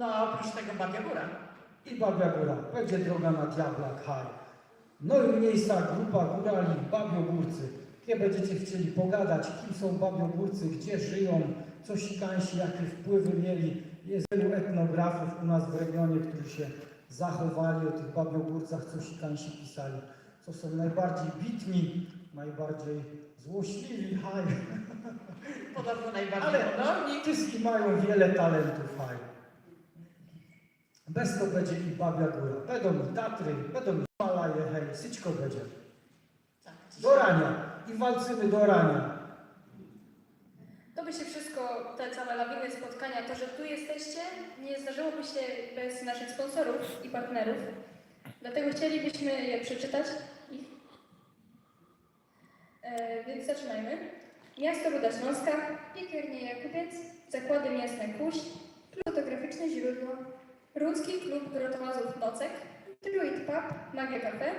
No a oprócz tego Babia Góra. i Babia Góra. Będzie droga na Diablak High. No i miejsca grupa górali Babiogórcy. Gdzie będziecie chcieli pogadać, kim są Babiogórcy, gdzie żyją, co sikansi, jakie wpływy mieli. Jest wielu etnografów u nas w regionie, którzy się zachowali o tych Babiogórcach, co sikansi pisali. Co są najbardziej bitni, najbardziej złośliwi, haj. Podobno najbardziej Ale hodowni. Wszystkie mają wiele talentów, haj. Bez to będzie i Babia Góra. Będą i Tatry, będą i Himalaje, hej, syćko będzie. Tak, Do rania. I walczymy do rania. To by się wszystko, te całe lawiny spotkania, to, że tu jesteście, nie zdarzyłoby się bez naszych sponsorów i partnerów. Dlatego chcielibyśmy je przeczytać. E, więc zaczynajmy. Miasto Ruda Śląska, Piekarnia Jakubiec, Zakłady Mięsne Kuś, fotograficzne źródło, Rudzki Klub Grotowazów Nocek, Druid Pub, Magia Cafe,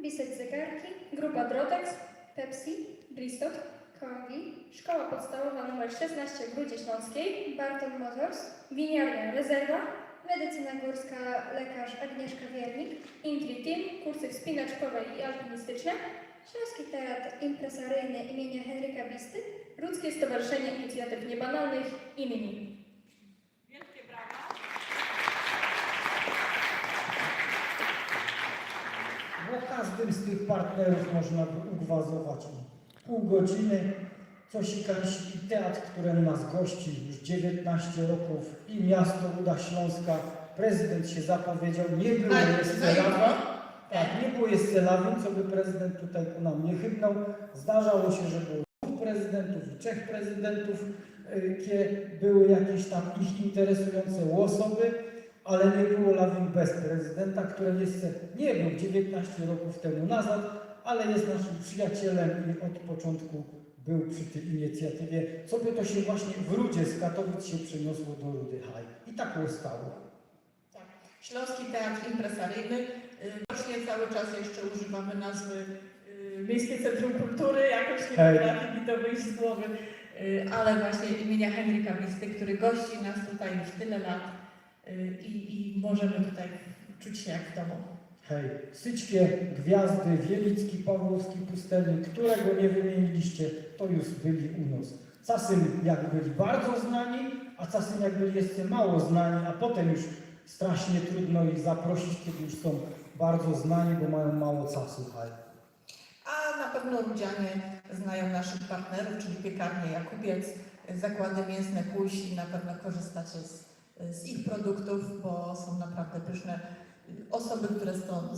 Bisek Zegarki, Grupa Drotex, Pepsi, Bristot, Kongi, Szkoła Podstawowa nr 16 w Rudzie Śląskiej, Barton Motors, Winiarnia Rezerwa, Medycyna Górska, lekarz Agnieszka Wiernik, Intri Team, kursy wspinaczkowe i alpinistyczne, Śląski Teatr Impresaryjny imienia Henryka Bisty, Ludzkie Stowarzyszenie Inicjatyw Niebanalnych imieni. Każdym z tych partnerów można by ugwazować pół godziny. Coś i i teatr, który nas gości już 19 roków i miasto Ruda Śląska. Prezydent się zapowiedział, nie było Ale jeszcze. Tak, nie było lawin, co by prezydent tutaj ku nam nie chybnął. Zdarzało się, że było dwóch prezydentów i trzech prezydentów, y, gdzie były jakieś tam ich interesujące osoby, ale nie było lawin bez prezydenta, który jeszcze nie był 19 roków temu nazad, ale jest naszym przyjacielem i od początku był przy tej inicjatywie, co by to się właśnie w Rudzie z Katowic się przeniosło do Rudy High. I tak ustało. Tak. Śląski Teatr Impresaryjny. Y, Właśnie cały czas jeszcze używamy nazwy y, Miejskie Centrum Kultury, jakoś nie potrafi mi to wyjść z głowy, Y, ale właśnie imienia Henryka Bisty, który gości nas tutaj już tyle lat y, i, i możemy tutaj czuć się jak w domu. Hej, Syćkie, Gwiazdy, Wielicki, Pawłowski, Pustelnik, którego nie wymieniliście, to już byli u nas. Czasem jak byli bardzo znani, a czasem jak byli jeszcze mało znani, a potem już strasznie trudno ich zaprosić, kiedy już są bardzo znani, bo mają mało czasu. Hej. A na pewno Rudzianie znają naszych partnerów, czyli piekarnię Jakubiec, zakłady mięsne Kuś i na pewno korzystacie z, z ich produktów, bo są naprawdę pyszne. Osoby, które stąd,